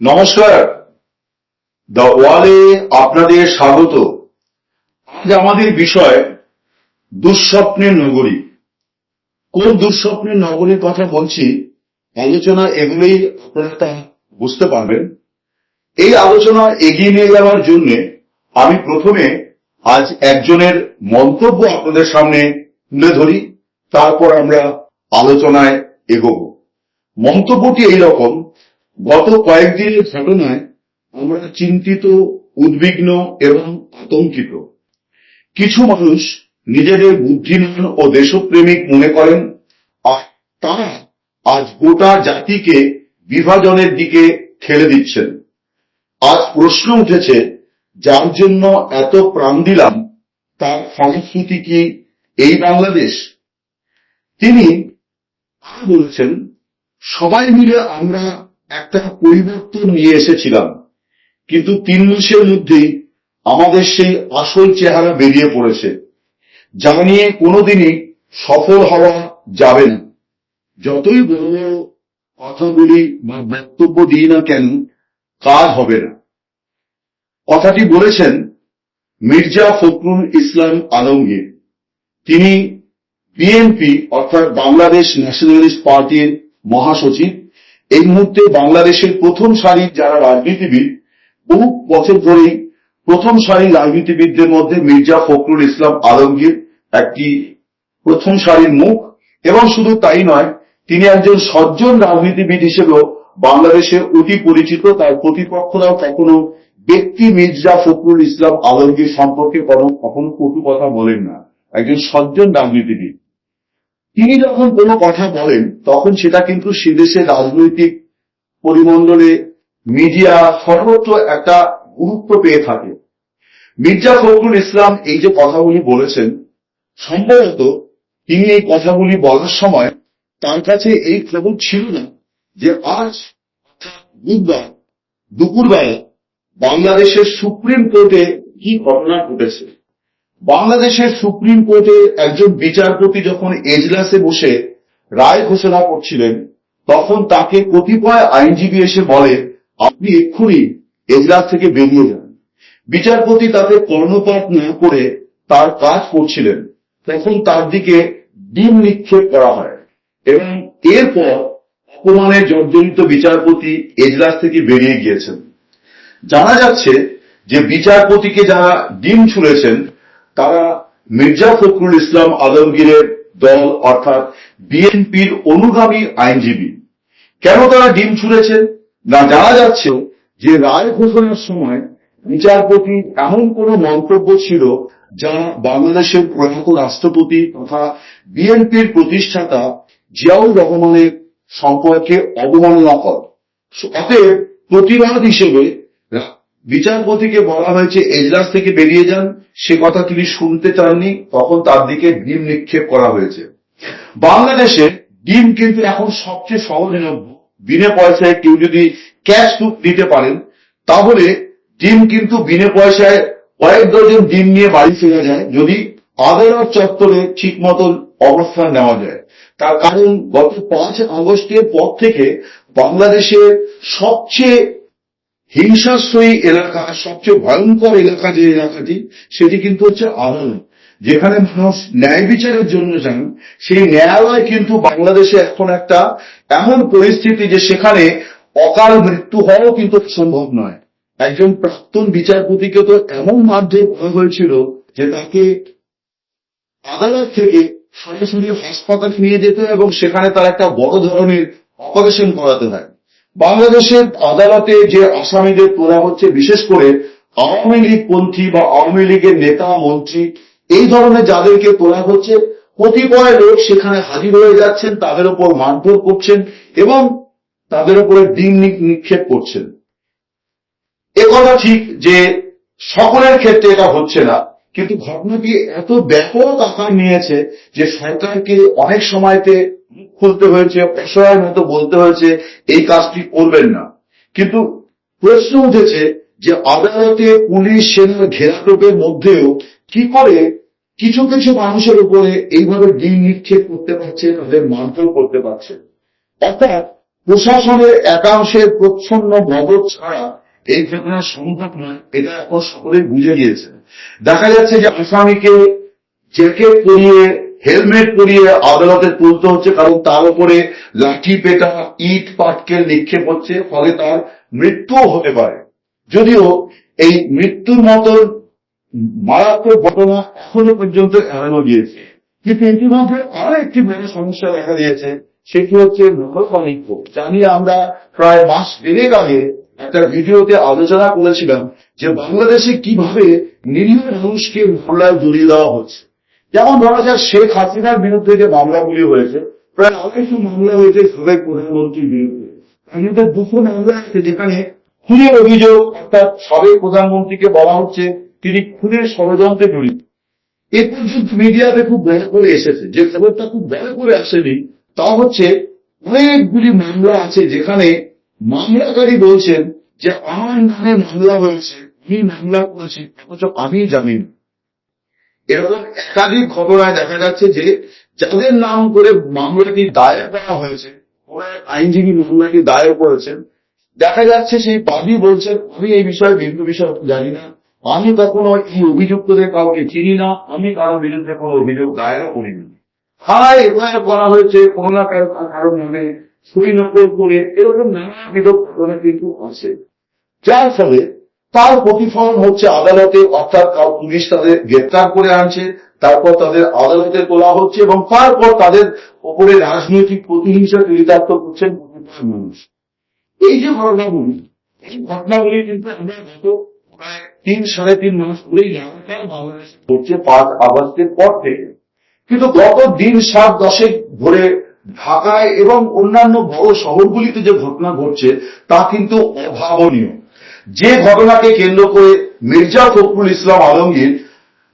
নমস্কার। দ্য ওয়ালে আপনাদের স্বাগত। আজ আমাদের বিষয় দুঃস্বপ্নের নগরী। কোন দুঃস্বপ্নের নগরীর কথা বলছি, আলোচনা এগুলোই আপনারা বুঝতে পারবেন। এই আলোচনা এগিয়ে নিয়ে যাওয়ার জন্য আমি প্রথমে আজ একজনের মন্তব্য আপনাদের সামনে তুলে ধরি, তারপর আমরা আলোচনায় এগোব। মন্তব্যটি এইরকম গত কয়েকদিনের ঘটনায় আমরা চিন্তিত, উদ্বিগ্ন এবং আতঙ্কিত। কিছু মানুষ নিজেদের বুদ্ধিমান ও দেশপ্রেমিক মনে করেন, আর তারা আজ গোটা জাতিকে বিভাজনের দিকে ঠেলে দিচ্ছেন। আজ প্রশ্ন উঠেছে, যার জন্য এত প্রাণ দিলাম, তার সংস্কৃতি কি এই বাংলাদেশ? তিনি বলেছেন, সবাই মিলে আমরা একটা পরিবর্তন নিয়ে এসেছিলাম। কিন্তু তিন মাসের মধ্যেই আমাদের সেই আসল চেহারা বেরিয়ে পড়েছে। যা নিয়ে কোনোদিনই সফল হওয়া যাবে না। যতই বড় বড় কথাগুলি বা বক্তব্য দিই না কেন, কাজ হবে না। কথাটি বলেছেন মির্জা ফখরুল ইসলাম আলমগীর। তিনি বিএনপি, অর্থাৎ বাংলাদেশ ন্যাশনালিস্ট পার্টির মহাসচিব। এই মুহূর্তে বাংলাদেশের প্রথম সারির যারা রাজনীতিবিদ, বহু বছর ধরেই প্রথম সারির রাজনীতিবিদদের মধ্যে মির্জা ফখরুল ইসলাম আলমগীর একটি প্রথম সারির মুখ, এবং শুধু তাই নয়, তিনি একজন সজ্জন রাজনীতিবিদ হিসেবেও বাংলাদেশের অতি পরিচিত, তার প্রতিপক্ষরাও কখনো ব্যক্তি মির্জা ফখরুল ইসলাম আলমগীর সম্পর্কে কখনো কটু কথা বলেন না। একজন সজ্জন রাজনীতিবিদ। তিনি যখন কোনো কথা বলেন, তখন সেটা কিন্তু সেদেশের রাজনৈতিক পরিমণ্ডলে মিডিয়া সর্বত্র একটা গুরুত্ব পেয়ে থাকে। মির্জা ফখরুল ইসলাম এই যে কথাগুলি বলেছেন, সম্ভবত তিনি এই কথাগুলি বলার সময় তার কাছে এই খবর ছিল না যে আজ বুধবার দুপুরবেলা বাংলাদেশের সুপ্রিম কোর্টে কি ঘটনা ঘটেছে। বাংলাদেশের সুপ্রিম কোর্টে একজন বিচারপতি যখন এজলাসে বসে রায় ঘোষণা করছিলেন, তখন তাকে কতিপয় আইনজীবী এসে বলে, আপনি এক্ষুনি এজলাস থেকে বেরিয়ে যান। বিচারপতি তাতে কর্ণপাত না করে তার কাজ করছিলেন। তখন তার দিকে ডিম নিক্ষেপ করা হয় এবং এরপর অপমানে জর্জরিত বিচারপতি এজলাস থেকে বেরিয়ে গিয়েছেন। জানা যাচ্ছে যে বিচারপতিকে যারা ডিম ছুঁড়েছেন তারা মির্জা ফখরুল ইসলাম আলমগীরের দল, অর্থাৎ বিএনপির অনুগামী আইনজীবী। কেন তারা ডিম ছুঁড়েছেন না, জানা যাচ্ছে যে রায় ঘোষণার সময় বিচারপতি এমন কোন মন্তব্য ছিল যা বাংলাদেশের প্রয়াত রাষ্ট্রপতি তথা বিএনপির প্রতিষ্ঠাতা জিয়াউর রহমানের সম্পর্কে অবমাননাকর। অতএব প্রতিবাদ হিসেবে বিচারপতিকে বলা হয়েছে, এজলাস থেকে বেরিয়ে যান। সে কথা তিনি শুনতে চাননি, তখন তার দিকে ডিম নিক্ষেপ করা হয়েছে। বাংলাদেশে ডিম কিন্তু এখন সবচেয়ে সহজলভ্য। বিনা পয়সায় কেউ যদি ক্যাশ দিতে পারেন, তাহলে ডিম কিন্তু বিনা পয়সায় কয়েক ডজন ডিম নিয়ে বাড়ি ফেরা যায়, যদি আদালত চত্বরে ঠিক মতন অবস্থান নেওয়া যায়। তার কারণ গত পাঁচ আগস্টের পর থেকে বাংলাদেশের সবচেয়ে হিংসাশ্রয়ী এলাকা, সবচেয়ে ভয়ঙ্কর এলাকা যে এলাকাটি, সেটি কিন্তু হচ্ছে আদালত যেখানে মানুষ ন্যায় বিচারের জন্য যান, সেই ন্যায়ালয় কিন্তু বাংলাদেশে এখন একটা এমন পরিস্থিতি যে সেখানে অকাল মৃত্যু হওয়াও কিন্তু সম্ভব নয়। একজন প্রাক্তন বিচারপতিকে তো এমন মাধ্যমে করা হয়েছিল যে তাকে আদালত থেকে সরাসরি হাসপাতালে নিয়ে যেতে হয় এবং সেখানে তার একটা বড় ধরনের অপারেশন করাতে হয়। বাংলাদেশের আদালতে যে আসামিদের তোলা হচ্ছে, বিশেষ করে আওয়ামী লীগ পন্থী বা আওয়ামী লীগের নেতা, মন্ত্রী, এই ধরনের যাদেরকে তোলা হচ্ছে, কতিপয় লোক সেখানে হাজির হয়ে যাচ্ছেন, তাদের উপর মারধর করছেন এবং তাদের উপরে ডিম নিক্ষেপ করছেন। এ কথা ঠিক যে সকলের ক্ষেত্রে এটা হচ্ছে না, কিন্তু ঘটনাটি এত ব্যাপক আকার নিয়েছে যে সরকারকে অনেক সময়তে খুলতে হয়েছে, অসহায় মতো বলতে হয়েছে, এই কাজটি করবেন না। কিন্তু প্রশ্ন উঠেছে যে আদালতে পুলিশ সেনার ঘেরাটোপের মধ্যেও কি করে কিছু কিছু মানুষের উপরে এইভাবে ডিম নিক্ষেপ করতে পারছে, তাদের মারধর করতে পারছে। অর্থাৎ প্রশাসনের একাংশের প্রচ্ছন্ন মদত ছাড়া এই ঘটনা সম্ভব নয়, এটা এখন সকলে বুঝে গিয়েছে। দেখা যাচ্ছে যে আসামিকে জ্যাকেট পরিয়ে হেলমেট পরিয়ে আদালতে তুলতে হচ্ছে, কারণ তার উপরে লাঠি পেটা, ইট, পাটকেল নিক্ষেপ হচ্ছে, ফলে তার মৃত্যুও হতে পারে। যদিও এই মৃত্যুর মতো মারাত্মক ঘটনা এখনও পর্যন্ত এড়ানো গিয়েছে। কিন্তু ইতিমধ্যে আরও একটি বড় সমস্যা দেখা দিয়েছে, সেটি হচ্ছে নকলকলিঙ্গ যা নিয়ে আমরা প্রায় মাস দেড়েক আগে একটা ভিডিওতে আলোচনা করেছিলাম যে বাংলাদেশে কীভাবে নিরীহ মানুষকে মামলায় জড়িয়ে দেওয়া হচ্ছে। যেমন ধরা যাক শেখ হাসিনার বিরুদ্ধে যে মামলাগুলি হয়েছে, প্রায় আড়াইশো মামলা হয়েছে সাবেক প্রধানমন্ত্রীর বিরুদ্ধে তার দুশো মামলা আছে যেখানে খুনের অভিযোগ, অর্থাৎ সাবেক প্রধানমন্ত্রীকে বলা হচ্ছে তিনি খুনের ষড়যন্ত্রে জড়িত এ পর্যন্ত মিডিয়াতে খুব বড় করে এসেছে, যে খবরটা খুব বড় করে আসেনি, তা হচ্ছে অনেকগুলি মামলা আছে যেখানে মামলাকারী বলছেন যে আমার নামে মামলা হয়েছে, আমি মামলা করেছি, অথচ আমি জানি না। এরকম একাধিক ঘটনায় দেখা যাচ্ছে যে যাদের নাম করে মামলাটি দায়ের করা হয়েছে আইনজীবী মামলাটি দায়ের করেছেন, দেখা যাচ্ছে সেই বাদী বলছেন, আমি এই বিষয়ে বিন্দু বিষয় জানি না। আমি কখনো এই অভিযুক্তদের কাউকে চিনি না। আমি কারোর বিরুদ্ধে কোনো অভিযোগ দায়ের করিনি। থানায় এফআইআর করা হয়েছে, কোনো না কারও কারও নামে সুই নকল করে, এরকম নানাবিধ ঘটনা কিন্তু আছে। যার ফলে তার প্রতিফলন হচ্ছে আদালতে, অর্থাৎ পুলিশ তাদের গ্রেপ্তার করে আনছে, তারপর তাদের আদালতে তোলা হচ্ছে এবং তারপর তাদের ওপরে রাজনৈতিক প্রতিহিংসা চরিতার্থ করছেন মানুষ। এই যে ঘটনাগুলি, এই ঘটনাগুলি কিন্তু আমরা গত প্রায় তিন, সাড়ে তিন মাস ধরেই ঘটছে পাঁচ আগস্টের পর থেকে। কিন্তু গত দিন সাত দশেক ধরে ঢাকায় এবং অন্যান্য বড় শহরগুলিতে যে ঘটনা ঘটছে, তা কিন্তু অভাবনীয়। যে ঘটনাকে কেন্দ্র করে মির্জা ফখরুল ইসলাম আলমগীর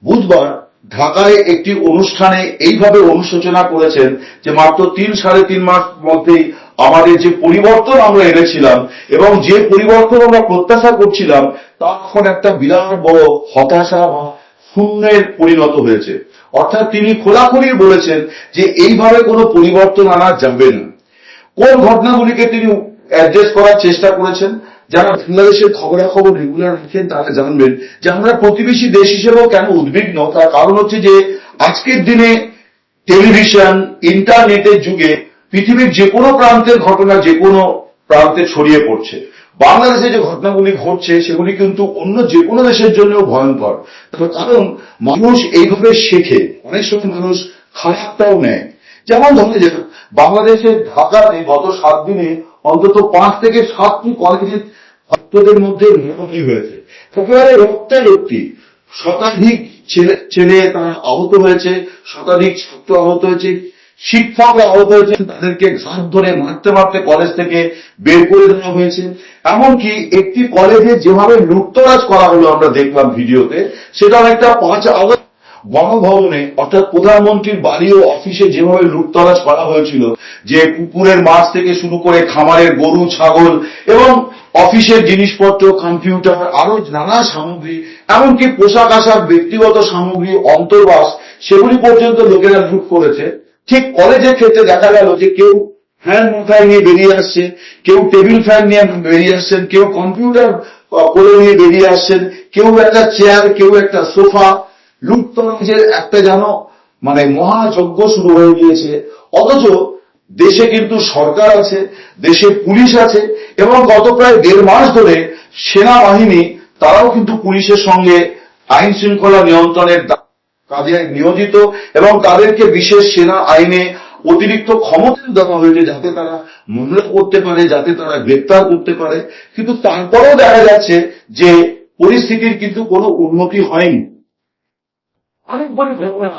বুধবার ঢাকায় একটি অনুষ্ঠানে এইভাবে অনুশোচনা করেছেন যে মাত্র তিন সাড়ে তিন মাস মধ্যেই আমাদের যে পরিবর্তন আমরা এনেছিলাম এবং যে পরিবর্তন আমরা প্রত্যাশা করছিলাম তা এখন একটা বিরাট বড় হতাশা বা শূন্যের পরিণত হয়েছে। অর্থাৎ তিনি খোলাখুলি বলেছেন যে এইভাবে কোনো পরিবর্তন আনা যাবে না। কোন ঘটনাগুলিকে তিনি অ্যাড্রেস করার চেষ্টা করেছেন? যারা বাংলাদেশের খবরাখবর রেগুলার রাখেন তারা জানবেন যে আমরা প্রতিবেশী দেশ হিসেবেও কেন উদ্বিগ্ন। তার কারণ হচ্ছে যে, আজকের দিনে টেলিভিশন, ইন্টারনেটের যুগে পৃথিবীর যে কোনো প্রান্তের ঘটনা যে কোনো প্রান্তে ছড়িয়ে পড়ছে। বাংলাদেশে যে ঘটনাগুলি ঘটছে, সেগুলি কিন্তু অন্য যে কোনো দেশের জন্য ভয়ঙ্কর। কারণ, মানুষ এইভাবে শেখে, অনেক সময় মানুষ খারাপটাও নেয়। যেমন ধরে যাক বাংলাদেশের ঢাকাতে গত সাত দিনে অন্তত পাঁচ থেকে সাতটি কলেজের ছাত্রদের মধ্যে মোটামুটি হয়েছে। একেবারে রক্তারক্তি শতাধিক ছেলে তারা আহত হয়েছে, শতাধিক ছাত্র আহত হয়েছে, শিক্ষক আহত হয়েছে, তাদেরকে ঘাট ধরে মারতে মারতে কলেজ থেকে বের করে দেওয়া হয়েছে। এমনকি একটি কলেজে যেভাবে লুটতরাজ করা হলো আমরা দেখলাম ভিডিওতে সেটা একটা পাঁচ আগস্ট গণভবনে অর্থাৎ প্রধানমন্ত্রীর বাড়ি ও অফিসে যেভাবে লুটতরাজ করা হয়েছিল, যে পুকুরের মাছ থেকে শুরু করে খামারের গরু, ছাগল এবং অফিসের জিনিসপত্র, কম্পিউটার আরও নানা সামগ্রী, এমনকি পোশাক আশাক, ব্যক্তিগত সামগ্রী, অন্তর্বাস, সেগুলি পর্যন্ত লোকেরা লুট করেছে। ঠিক কলেজের ক্ষেত্রে দেখা গেল যে কেউ ফ্যান মাথায় নিয়ে বেরিয়ে আসছে, কেউ টেবিল ফ্যান নিয়ে বেরিয়ে আসছেন, কেউ কম্পিউটার করে নিয়ে বেরিয়ে আসছেন, কেউ একটা চেয়ার, কেউ একটা সোফা লুটতরাজের একটা যেন মানে মহাযজ্ঞ শুরু হয়ে গিয়েছে। অথচ দেশে কিন্তু সরকার আছে, দেশে পুলিশ আছে, এবং গত প্রায় দেড় মাস ধরে সেনাবাহিনী, তারাও কিন্তু পুলিশের সঙ্গে আইন শৃঙ্খলা নিয়ন্ত্রণের কাজে নিয়োজিত, এবং তাদেরকে বিশেষ সেনা আইনে অতিরিক্ত ক্ষমতা দেওয়া হয়েছে যাতে তারা মামলা করতে পারে, যাতে তারা গ্রেপ্তার করতে পারে। কিন্তু তারপরেও দেখা যাচ্ছে যে পরিস্থিতির কিন্তু কোনো উন্নতি হয়নি। অনেক বড় ঘটনা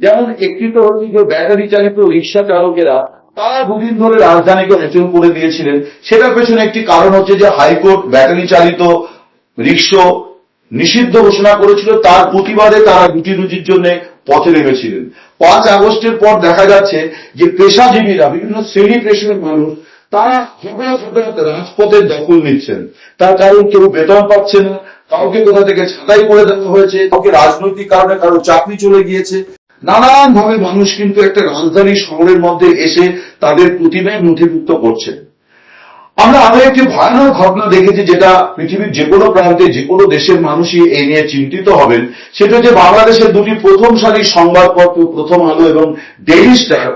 যেমন একটি তো হচ্ছে যে ব্যাটারি চালিত রিক্সা চালকেরা তারা দুদিন ধরে রাজধানীকে অচল করে দিয়েছিলেন। সেটার পেছনে একটি কারণ হচ্ছে যে হাইকোর্ট ব্যাটারি চালিত রিক্সা নিষিদ্ধ ঘোষণা করেছিল। তার প্রতিবাদে তারা রুটি রুজির জন্য পথে নেমেছিলেন। পাঁচ আগস্টের পর দেখা যাচ্ছে যে পেশাজীবীরা বিভিন্ন শ্রেণি পেশার মানুষ তারা হঠাৎ হঠাৎ রাজপথের দখল নিচ্ছেন। তার কারণ কেউ বেতন পাচ্ছে না কাউকে কোথা থেকে ছাঁটাই করে দেওয়া হয়েছে, কাউকে রাজনৈতিক কারণে কারও চাকরি চলে গিয়েছে নানান ভাবে মানুষ কিন্তু একটা রাজধানী শহরের মধ্যে এসে তাদের প্রতিবাদ নথিভুক্ত করছে। আমরা আরও একটি ভয়ানক ঘটনা দেখেছি যেটা পৃথিবীর যে কোনো প্রান্তে, যে কোনো দেশের মানুষই এই নিয়ে চিন্তিত হবেন। সেটা হচ্ছে বাংলাদেশের দুটি প্রথম সারির সংবাদপত্র, প্রথম আলো এবং ডেইলি স্টার।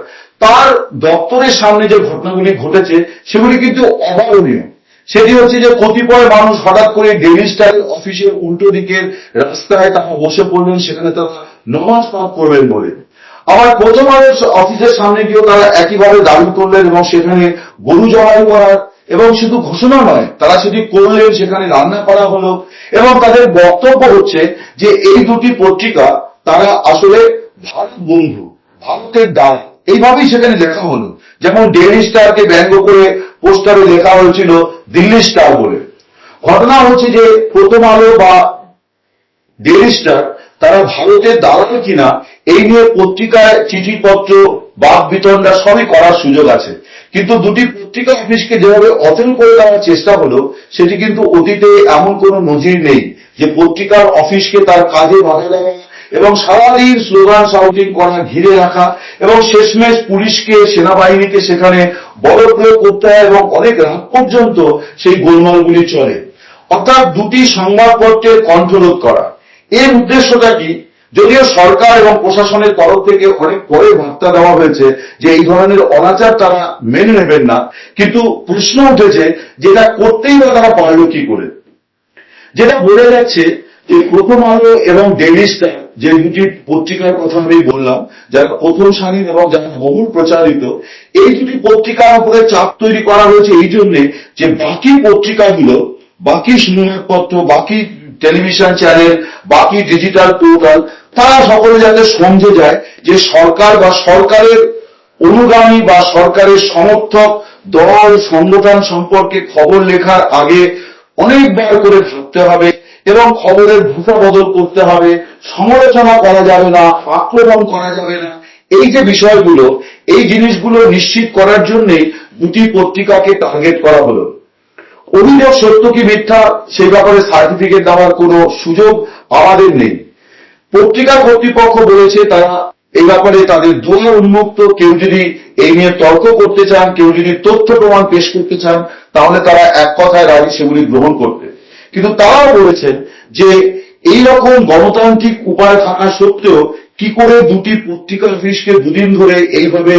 তার দপ্তরের সামনে যে ঘটনাগুলি ঘটেছে, সেগুলি কিন্তু অভাবনীয়। সেটি হচ্ছে যে কতিপয় মানুষ হঠাৎ করে ডেইলি স্টারের অফিসের উল্টো দিকের রাস্তায় তারা বসে পড়লেন, সেখানে তারা নমাজ পাঠ করবেন বলে। আবার প্রথম অফিসের সামনে গিয়েও তারা একইভাবে দাবি করলেন এবং সেখানে গরু জবাই করার এবং শুধু ঘোষণা নয়, তারা সেটি করলেন, সেখানে রান্না করা হলো এবং তাদের বক্তব্য হচ্ছে যে এই দুটি পত্রিকা তারা আসলে ভারত বন্ধু, ভারতের দায় এইভাবেই সেখানে লেখা হলো। যেমন ডেইলি স্টারকে ব্যঙ্গ করে পোস্টারে লেখা হয়েছিল দিল্লি স্টার বলে। ঘটনা হচ্ছে যে প্রথম আলো বা ডেইলি স্টার তারা ভারতের দালাল কিনা, এই নিয়ে পত্রিকায় চিঠিপত্র, বাদ বিতণ্ডা সবই করার সুযোগ আছে। কিন্তু দুটি পত্রিকা অফিসকে যেভাবে অচল করে দেওয়ার চেষ্টা হলো, সেটি কিন্তু অতীতে এমন কোনো নজির নেই যে পত্রিকার অফিসকে তার কাজে বাধা দেওয়া এবং সারাদিন স্লোগান সাউটিং করা, ঘিরে রাখা, এবং শেষমেশ পুলিশকে, সেনাবাহিনীকে সেখানে বড় প্রয়োগ করতে হয় এবং অনেক রাত পর্যন্ত সেই গোলমালগুলি চলে। অর্থাৎ দুটি সংবাদপত্রের কণ্ঠরোধ করা। এর উদ্দেশ্যটা কি? যদিও সরকার এবং প্রশাসনের তরফ থেকে অনেক পরে বার্তা দেওয়া হয়েছে যে এই ধরনের অনাচার তারা মেনে নেবেন না, কিন্তু প্রশ্ন উঠেছে যেটা করতেই বা তারা পারল কি করে? যেটা বোঝা যাচ্ছে যে প্রথম আলো এবং ডেইলি স্টার যে দুটি পত্রিকার কথা আমি বললাম, যারা প্রথম সারির এবং যারা বহুল প্রচারিত, এই দুটি পত্রিকার উপরে চাপ তৈরি করা হয়েছে এই জন্যে যে বাকি পত্রিকাগুলো, বাকি সংবাদপত্র, বাকি টেলিভিশন চ্যানেল, বাকি ডিজিটাল পোর্টাল, তারা সকলে যাতে সমঝে যায় যে সরকার বা সরকারের অনুগামী বা সরকারের সমর্থক দল, সংগঠন সম্পর্কে খবর লেখার আগে অনেকবার করে ভাবতে হবে এবং খবরের ভূষা বদল করতে হবে, সমালোচনা করা যাবে না, আক্রমণ করা যাবে না। এই যে বিষয়গুলো, এই জিনিসগুলো নিশ্চিত করার জন্যই দুটি পত্রিকাকে টার্গেট করা হলো। অভিযোগ সত্য কি মিথ্যা, সেই ব্যাপারে সার্টিফিকেট দেওয়ার কোনো সুযোগ আমাদের নেই। পত্রিকা কর্তৃপক্ষ বলেছে তারা এই ব্যাপারে তাদের দোয়া উন্মুক্ত, কেউ যদি এই নিয়ে তর্ক করতে চান, কেউ যদি তথ্য প্রমাণ পেশ করতে চান, তাহলে তারা এক কথায় রাজি সেগুলি গ্রহণ করতে। কিন্তু তারাও বলেছেন যে এই রকম গণতান্ত্রিক উপায় থাকা সত্ত্বেও কি করে দুটি পত্রিকা অফিসকে দুদিন ধরে এইভাবে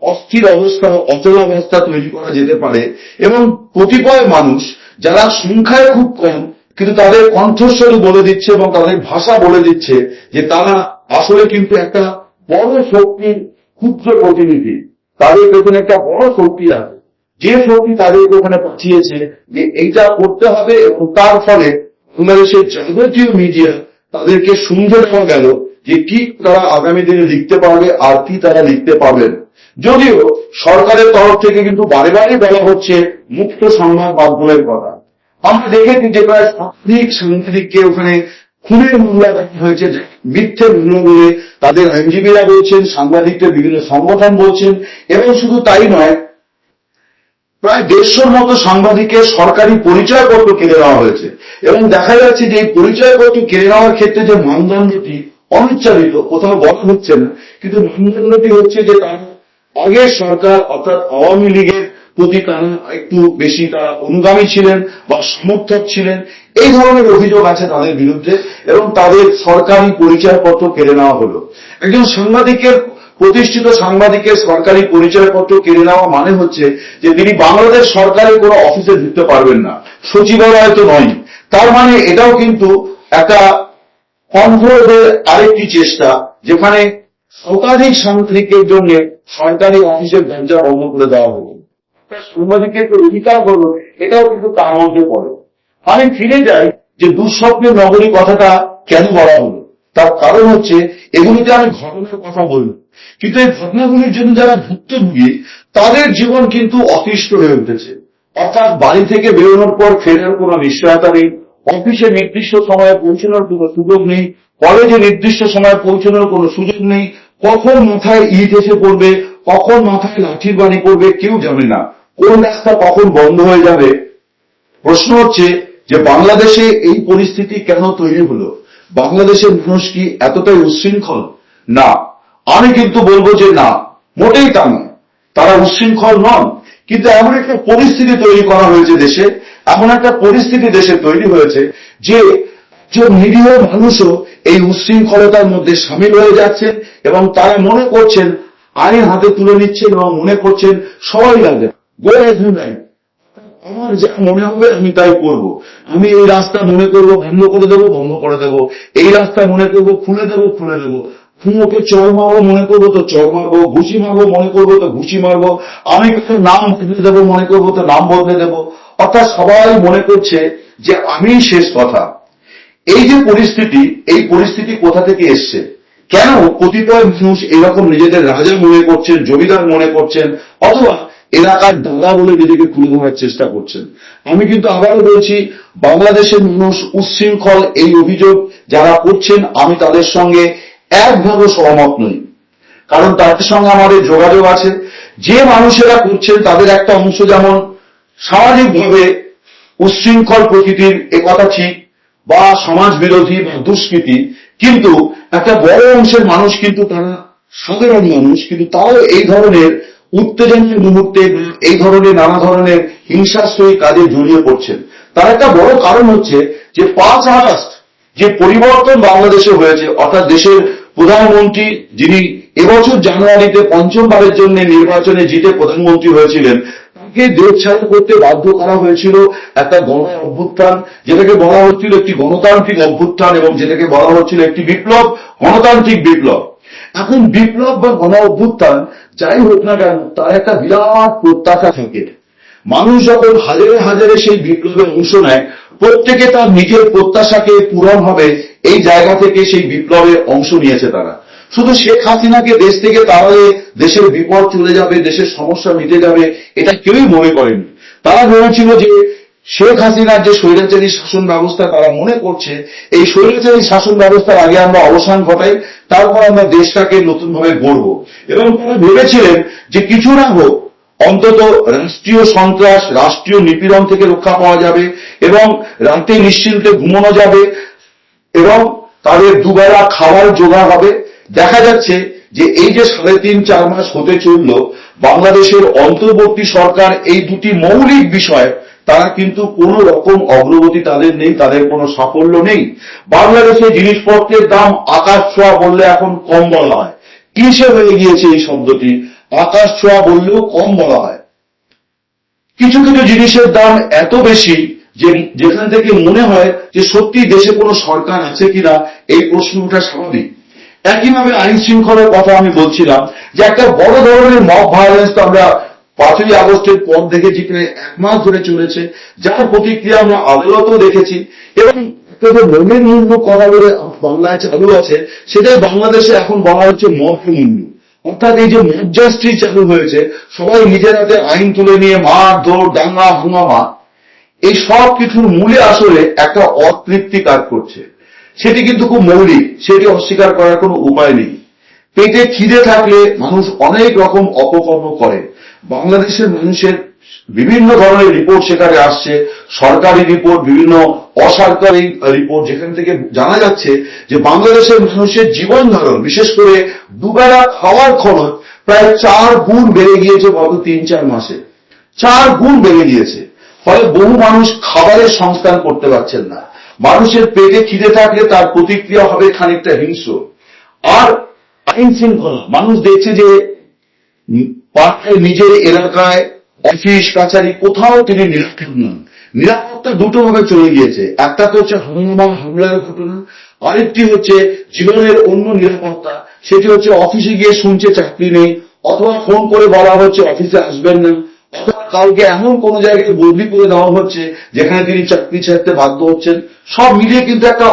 অস্থির অবস্থা অচলাবস্থা তৈরি করা যেতে পারে এবং কতিপয় মানুষ যারা সংখ্যায় খুব কম, কিন্তু তাদের কণ্ঠস্বর বলে দিচ্ছে এবং তাদের ভাষা বলে দিচ্ছে যে তারা আসলে কিন্তু একটা বড় শক্তির ক্ষুদ্র প্রতিনিধি। তাদের পেছনে একটা বড় শক্তি আছে। যে শক্তি তাদেরকে ওখানে পাঠিয়েছে, যে এইটা করতে হবে এবং তার ফলে বাংলাদেশের যাবতীয় মিডিয়া তাদেরকে শুনতে দেওয়া গেল যে কি তারা আগামী দিনে লিখতে পারবে আর কি তারা লিখতে পারবেন। যদিও সরকারের তরফ থেকে কিন্তু বারে বারে বলা হচ্ছে মুক্ত সংবাদ মাধ্যমের কথা। আমরা দেখেছি যে প্রায় শতাধিক সাংবাদিককে ওখানে খুনের মামলা হয়েছে, মিথ্যে বলে তাদের আইনজীবীরা বলছেন, সাংবাদিকদের বিভিন্ন সংগঠন বলছেন, এবং শুধু তাই নয় প্রায় দেড়শোর মতো সাংবাদিকের সরকারি পরিচয়পত্র কেড়ে নেওয়া হয়েছে। এবং দেখা যাচ্ছে যে এই পরিচয়পত্র কেড়ে নেওয়ার ক্ষেত্রে যে মানদণ্ডটি অনুচ্চারিত কোথাও বলা হচ্ছে না। কিন্তু মানদণ্ডটি হচ্ছে যে তারা আগের সরকার, অর্থাৎ আওয়ামী লীগের প্রতি তারা একটু বেশি তারা অনুগামী ছিলেন বা সমর্থক ছিলেন। এই ধরনের অভিযোগ আছে তাদের বিরুদ্ধে এবং তাদের সরকারি পরিচয়পত্র কেড়ে নেওয়া হলো। একজন সাংবাদিকের প্রতিষ্ঠিত সাংবাদিকের সরকারি পরিচয়পত্র কেড়ে নেওয়া মানে হচ্ছে যে তিনি বাংলাদেশ সরকারের কোনো অফিসে ঢুকতে পারবেন না। সচিবালয় তো নয়। তার মানে এটাও কিন্তু একটা কন্ট্রোলের আরেকটি চেষ্টা, যেখানে শতাধিক সাংবাদিকের জন্য সরকারি অফিসের দরজা বন্ধ করে দেওয়া হলো। সাংবাদিকের অধিকার হলো, এটাও কিন্তু তার মধ্যে পড়ে। আমি ফিরে যাই যে দুঃস্বপ্নের নগরী কথাটা কেন বলা হলো? তার কারণ হচ্ছে এগুলিতে আমি ঘটনার কথা বললাম কিন্তু এই ঘটনাগুলির জন্য যারা ভুক্তভোগী, তাদের জীবন কিন্তু অতিষ্ঠ হয়ে উঠেছে। অর্থাৎ বাড়ি থেকে বেরোনোর পর ফেরার কোনো নিশ্চয়তা নেই, অফিসে নির্দিষ্ট সময়ে পৌঁছানোর কোনো সুযোগ নেই, কলেজে নির্দিষ্ট সময়ে পৌঁছানোর কোনো সুযোগ নেই, কখন মাথায় ইট এসে পড়বে, কখন মাথায় লাঠির বাড়ি পড়বে কেউ জানে না। কোন রাস্তা কখন বন্ধ হয়ে যাবে? প্রশ্ন হচ্ছে যে বাংলাদেশে এই পরিস্থিতি কেন তৈরি হলো? বাংলাদেশের মানুষ কি এতটাই উচ্ছৃঙ্খল? না আমি কিন্তু বলব যে না, মোটেই তা নয়। তারা উচ্ছৃঙ্খল নন, কিন্তু এমন একটা পরিস্থিতি তৈরি করা হয়েছে দেশে, এমন একটা পরিস্থিতি দেশে তৈরি হয়েছে যে যে নিরীহ মানুষও এই উশৃঙ্খলতার মধ্যে সামিল হয়ে যাচ্ছেন এবং তারা মনে করছেন আইন হাতে তুলে নিচ্ছেন এবং মনে করছেন, সবাই লাগে আমার যা মনে হবে আমি তাই করব। আমি এই রাস্তা মনে করব বন্ধ করে দেবো বন্ধ করে দেবো। এই রাস্তা মনে করব, খুলে দেবো খুলে দেবো। ফুঁকে চর মারবো মনে করব, তো চর মারবো, ঘুষি মারবো মনে করব, তো ঘুষি মারবো। আমি কারও নাম বদলে দেবো মনে করব, তো নাম বদলে দেবো। অর্থাৎ সবাই মনে করছে যে আমি শেষ কথা। এই যে পরিস্থিতি, এই পরিস্থিতি কোথা থেকে এসছে? কেন কতিপয় মানুষ এরকম নিজেদের রাজা মনে করছেন, জমিদার মনে করছেন, অথবা এলাকার দাদা বলে নিজেকে খুলে ধরার চেষ্টা করছেন? আমি কিন্তু আবারও বলছি, বাংলাদেশের মানুষ উচ্ছৃঙ্খল এই অভিযোগ যারা করছেন, আমি তাদের সঙ্গে একভাবে সহমত নই। কারণ তাদের সঙ্গে আমাদের যোগাযোগ আছে। যে মানুষেরা করছেন, তাদের একটা অংশ যেমন সামাজিকভাবে উচ্ছৃঙ্খল প্রকৃতির এ কথা ঠিক, বা সমাজ বিরোধী বা দুষ্কৃতি, কিন্তু একটা বড় অংশের মানুষ কিন্তু তারা সাধারণ মানুষ, কিন্তু তাও এই ধরনের উত্তেজনার মুহূর্তে, এই ধরনের নানা ধরনের হিংসাশ্রয়ী কাজে জড়িয়ে পড়ছেন। তার একটা বড় কারণ হচ্ছে যে পাঁচ আগস্ট যে পরিবর্তন বাংলাদেশে হয়েছে, অর্থাৎ দেশের প্রধানমন্ত্রী যিনি এবছর জানুয়ারিতে পঞ্চমবারের জন্য নির্বাচনে জিতে প্রধানমন্ত্রী হয়েছিলেন, তাকে দেশ ছাড়া করতে বাধ্য করা হয়েছিল একটা গণ অভ্যুত্থান, যেটাকে বলা হচ্ছিল একটি গণতান্ত্রিক অভ্যুত্থান এবং যেটাকে বলা হচ্ছিল একটি বিপ্লব, গণতান্ত্রিক বিপ্লব। এখন বিপ্লব বা গণ অভ্যুত্থান যাই হোক না কেন, তার একটা বিরাট প্রত্যাশা থাকে। মানুষ যখন হাজারে হাজারে সেই বিপ্লবে অংশ নেয় প্রত্যেকে তার নিজের প্রত্যাশাকে পূরণ হবে এই জায়গা থেকে সেই বিপ্লবে অংশ নিয়েছে তারা। শুধু শেখ হাসিনাকে দেশ থেকে তাড়ালে দেশের বিপদ চলে যাবে, দেশের সমস্যা মিটে যাবে, এটা কেউই মনে করেনি। তারা ভেবেছিল যে শেখ হাসিনার যে স্বৈরাচারী শাসন ব্যবস্থা তারা মনে করছে, এই স্বৈরাচারী শাসন ব্যবস্থার আগে আমরা অবসান ঘটাই, তারপর আমরা দেশটাকে নতুনভাবে গড়ব। এবং তারা ভেবেছিলেন যে কিছু না হোক, অন্তত রাষ্ট্রীয় সন্ত্রাস, রাষ্ট্রীয় নিপীড়ন থেকে রক্ষা পাওয়া যাবে এবং রাতে নিশ্চিন্তে ঘুমানো যাবে। এবং তাদের দুবেলা খাবার জোগাড় হবে। দেখা যাচ্ছে যে এই যে সাড়ে তিন, চার মাস হতে চলল, বাংলাদেশের অন্তর্বর্তী সরকার এই দুটি মৌলিক বিষয়, তারা কিন্তু কোন রকম অগ্রগতি তাদের নেই, তাদের কোনো সাফল্য নেই। বাংলাদেশে জিনিসপত্রের দাম আকাশ ছোঁয়া বললে এখন কম বলা হয়। কিসে হয়ে গিয়েছে এই শব্দটি? আকাশ ছোঁয়া বললেও কম বলা হয়। কিছু কিছু জিনিসের দাম এত বেশি যেখান থেকে মনে হয় যে সত্যি দেশে কোনো সরকার আছে কিনা, এই প্রশ্ন ওঠা স্বাভাবিক। একইভাবে আইন শৃঙ্খলার কথা আমি বলছিলাম যে একটা বড় ধরনের মব ভায়োলেন্স তো আমরা পাঁচই আগস্টের পর দেখেছি প্রায় এক মাস ধরে চলেছে, যার প্রতিক্রিয়া আমরা আদালতেও দেখেছি। এবং মনের মূল্য করা বলে বাংলায় চালু আছে, সেটাই বাংলাদেশে এখন বলা হচ্ছে মঠ মূল্য অর্থাৎ এই যে মব চালু হয়েছে, সবাই নিজের হাতে আইন তুলে নিয়ে মার ধর দাঙ্গা হাঙ্গামা। এই সব কিছুর মূলে আসলে একটা অতৃপ্তি কাজ করছে। সেটি কিন্তু খুব মৌলিক, সেটি অস্বীকার করার কোনো উপায় নেই। পেটে খিদে থাকলে মানুষ অনেক রকম অপকর্ম করে। বাংলাদেশের মানুষের বিভিন্ন ধরনের রিপোর্ট সেখানে আসছে, সরকারি রিপোর্ট, বিভিন্ন অসরকারি রিপোর্ট যেখান থেকে জানা যাচ্ছে যে বাংলাদেশের মানুষের জীবন ধারণ, বিশেষ করে দুবেলা খাওয়ার খরচ প্রায় চার গুণ বেড়ে গিয়েছে গত তিন চার মাসে। চার গুণ বেড়ে গিয়েছে। ফলে বহু মানুষ খাবারের সংস্থান করতে পারছেন না। মানুষের পেটে খিদে থাকলে তার প্রতিক্রিয়া হবে খানিকটা হিংস্র। আর মানুষ দেখছে যে নিজের এলাকায় অফিস, কাছারি কোথাও তিনি নিরাপদ নন। নিরাপত্তা দুটো ভাবে চলে গিয়েছে। একটা তো হচ্ছে হামলা, হামলার ঘটনা, আরেকটি হচ্ছে জীবনের অন্য নিরাপত্তা। সেটি হচ্ছে অফিসে গিয়ে শুনছে চাকরি নেই, অথবা ফোন করে বলা হচ্ছে অফিসে আসবেন না। কাউকে এমন কোন জায়গায় বদলি করে দেওয়া হচ্ছে, যেখানে তিনি চাকরি ছাড়তে বাধ্য হচ্ছেন, সব মিলিয়ে কিন্তু একটা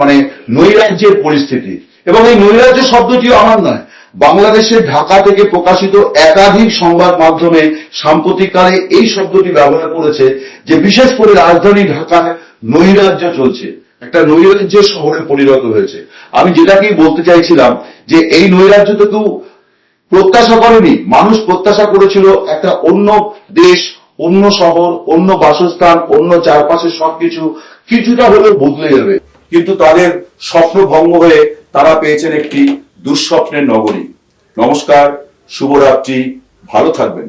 মানে নৈরাজ্যের পরিস্থিতি। এবং এই নৈরাজ্য শব্দটিও আমার নয়। বাংলাদেশের ঢাকা থেকে প্রকাশিত একাধিক সংবাদ মাধ্যমে সাম্প্রতিককালে এই শব্দটি ব্যবহার করেছে, যে বিশেষ করে রাজধানী ঢাকায় নৈরাজ্য চলছে। একটা নৈরাজ্যের শহরে পরিণত হয়েছে। আমি যেটাকেই বলতে চাইছিলাম, যে এই নৈরাজ্য তো কেউ প্রত্যাশা করেনি। মানুষ প্রত্যাশা করেছিল একটা অন্য দেশ, অন্য শহর, অন্য বাসস্থান, অন্য চারপাশে সবকিছু কিছুটা হলেও বদলে যাবে। কিন্তু তাদের স্বপ্ন ভঙ্গ হয়ে তারা পেয়েছেন একটি দুঃস্বপ্নের নগরী। নমস্কার, শুভরাত্রি, ভালো থাকবেন।